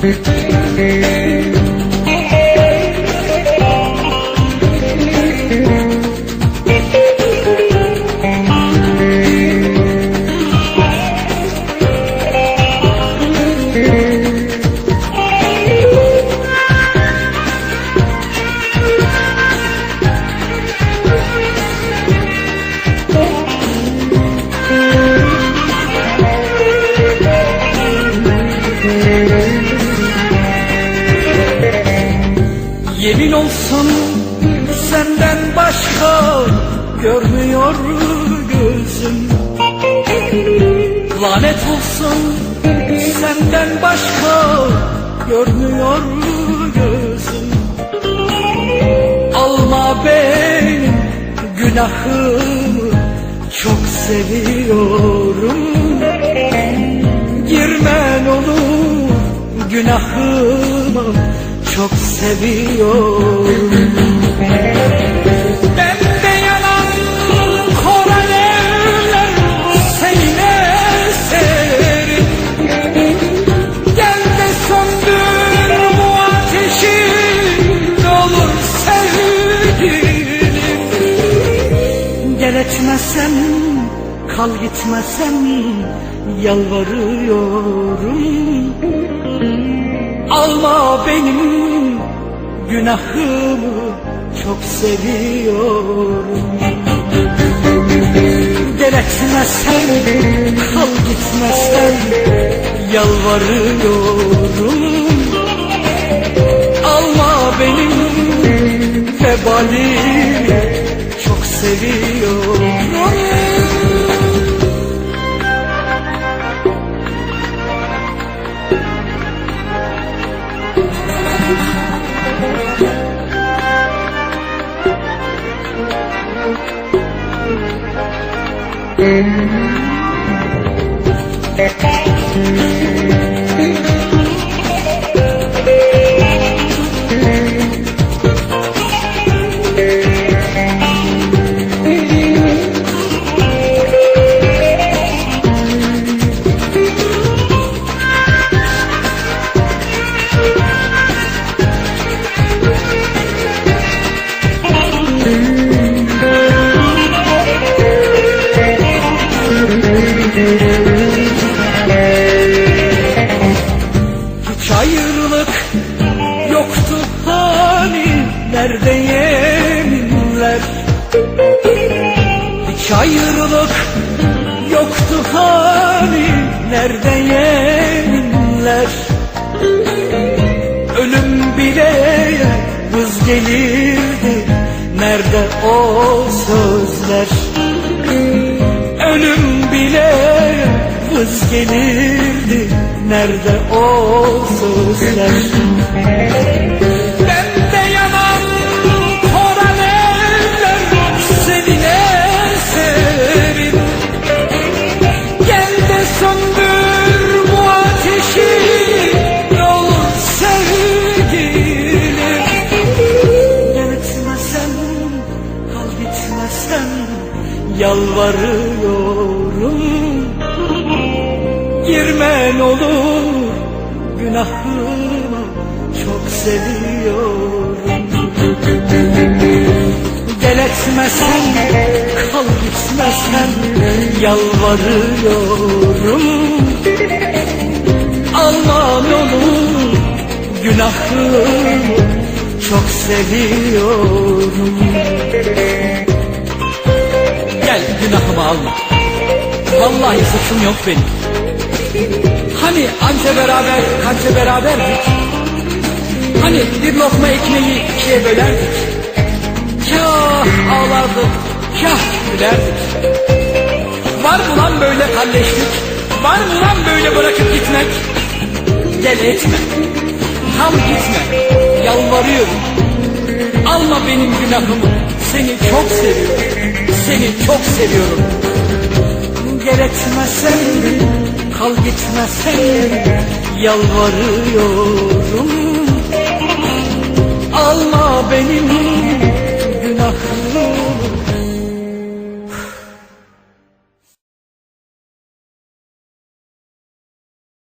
perfect. Yemin olsun senden başka görmüyor gözüm. Lanet olsun senden başka görmüyor gözüm. Alma benim günahımı çok seviyorum. Girmen olur günahıma çok seviyorum. Ben de yanan koran eller seninle severim Gel de söndür bu ateşi olur sevgilim. Gel etmesen kal gitmesen yalvarıyorum. Alma benim günahımı çok seviyorum. Gel etmesen kal gitmesen yalvarıyorum. Alma benim vebalimi çok seviyorum Thank you. Hiç ayrılık yoktu hani nerede yeminler? Hiç ayrılık yoktu hani nerede yeminler? Ölüm bile vız gelirdi nerede o sözler vız gelirdi Nerede o sözler? Ben de yanan koran eller Seninle severim Gel de söndür bu ateşi Ne olur sevgilim. Gel kal gitmesen Yalvarıyorum Girmen olur. Günahıma çok seviyorum. Gel etmesen kal gitmesen yalvarıyorum. Alma ne olur günahımı çok seviyorum. Gel günahımı alma. Vallahi suçum yok benim Hani anca beraber, kanca beraberdik. Hani bir lokma ekmeği ikiye bölerdik. Kah ağlardık, kah gülerdik. Var mı lan böyle kalleşlik? Var mı lan böyle bırakıp gitmek? Gel etme, tam gitme, yalvarıyorum. Alma benim günahımı, seni çok seviyorum, seni çok seviyorum. Gel kal gitmesen yalvarıyorum. Alma benim